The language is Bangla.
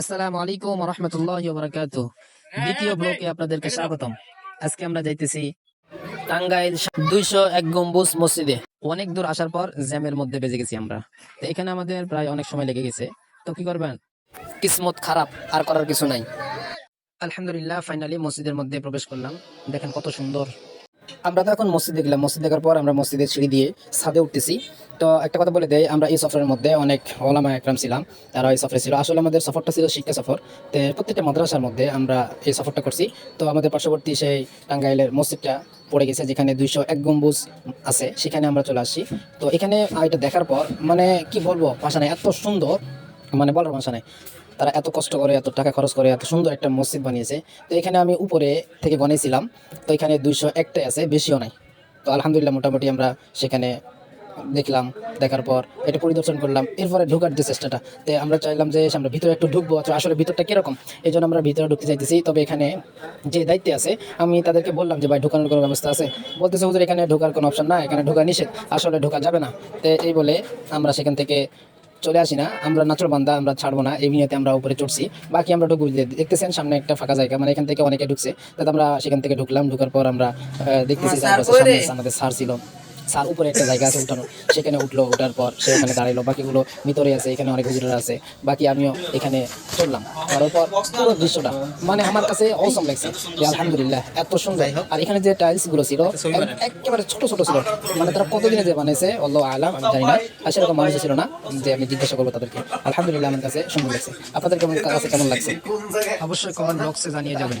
আসসালামু আলাইকুম রহমতুল্লাহ বারাকাত দ্বিতীয় ব্লকে আপনাদেরকে স্বাগতম। আজকে আমরা যাইতেছি টাঙ্গাইল দুইশো এক গম্বুজ মসজিদে। অনেক দূর আসার পর জ্যামের মধ্যে বেজে গেছি আমরা। তো এখানে আমাদের প্রায় অনেক সময় লেগে গেছে। তো কি করবেন? কিসমত খারাপ আর করার কিছু নাই। আলহামদুলিল্লাহ ফাইনালি মসজিদের মধ্যে প্রবেশ করলাম। দেখেন কত সুন্দর আমরা তো এখন মসজিদে গেলাম মসজিদ দেখার পর আমরা মসজিদের সিঁড়ি দিয়ে ছাদে উঠতেছি। তো একটা কথা বলে দেয় আমরা এই সফরের মধ্যে অনেক ওলামা একরাম ছিলাম, তারা এই সফরে ছিল। আসলে আমাদের সফরটা ছিল শিক্ষা সফর। তো প্রত্যেকটা মাদ্রাসার মধ্যে আমরা এই সফরটা করছি। তো আমাদের পার্শ্ববর্তী সেই টাঙ্গাইলের মসজিদটা পড়ে গেছে, যেখানে দুইশো এক গম্বুজ আছে, সেখানে আমরা চলে আসছি। তো এখানে এটা দেখার পর মানে কি বলব নাই, এত সুন্দর। মানে বলার ভাষা নাই। তারা এত কষ্ট করে, এত টাকা খরচ করে, এত সুন্দর একটা মসজিদ বানিয়েছে। তো এখানে আমি উপরে থেকে গনেছিলাম তো এখানে দুইশো একটাই আছে, বেশিও নাই। তো আলহামদুলিল্লাহ মোটামুটি আমরা সেখানে দেখলাম, দেখার পর এটা পরিদর্শন করলাম। এরপরে ঢোকার যে চেষ্টাটা, তো আমরা চাইলাম যে আমরা ভিতরে একটু ঢুকবো তো আসলে ভিতরটা কীরকম, এই জন্য আমরা ভিতরে ঢুকতে চাইতেছি। তবে এখানে যে দায়িত্বে আছে, আমি তাদেরকে বললাম যে, ভাই, ঢোকানোর কোনো ব্যবস্থা আছে? বলতেছে, হুজুর, এখানে ঢোকার কোনো অপশন না এখানে ঢোকা নিষেধ, আসলে ঢোকা যাবে না। তো এই বলে আমরা সেখান থেকে চলে আসি না। আমরা নাচর বান্ধা আমরা ছাড়বো না। এই নিয়তে আমরা উপরে চড়ছি। বাকি আমরা ঢুকবো। দেখতেছেন সামনে একটা ফাঁকা জায়গা। মানে এখান থেকে অনেকে ঢুকছে। তাতে আমরা সেখান থেকে ঢুকলাম। ঢুকার পর আমরা দেখতেছি আমাদের সার ছিল। সার উপরে একটা জায়গা আছে উঠানো সেখানে উঠল ওঠার পর সে ওখানে দাঁড়াইলো। বাকিগুলো ভিতরে আছে, এখানে অনেক হুজুরের আছে। বাকি আমিও এখানে চললাম। করার পর দৃশ্যটা মানে আমার কাছে অসম লাগছে যে আলহামদুলিল্লাহ, এত সুন্দর। আর এখানে যে টাইলসগুলো ছিল একেবারে ছোট ছোট ছিল। মানে তারা কতদিনে যে বানিয়েছে আল্লাহ আলাম, আমি জানি না। আর সেরকম মানুষ ছিল না যে আমি জিজ্ঞাসা করব তাদেরকে। আলহামদুলিল্লাহ আমার কাছে সুন্দর লাগছে। আপনাদের কেমন, কাছে কেমন লাগছে? অবশ্যই কমেন্ট বক্সে জানিয়ে যাবেন।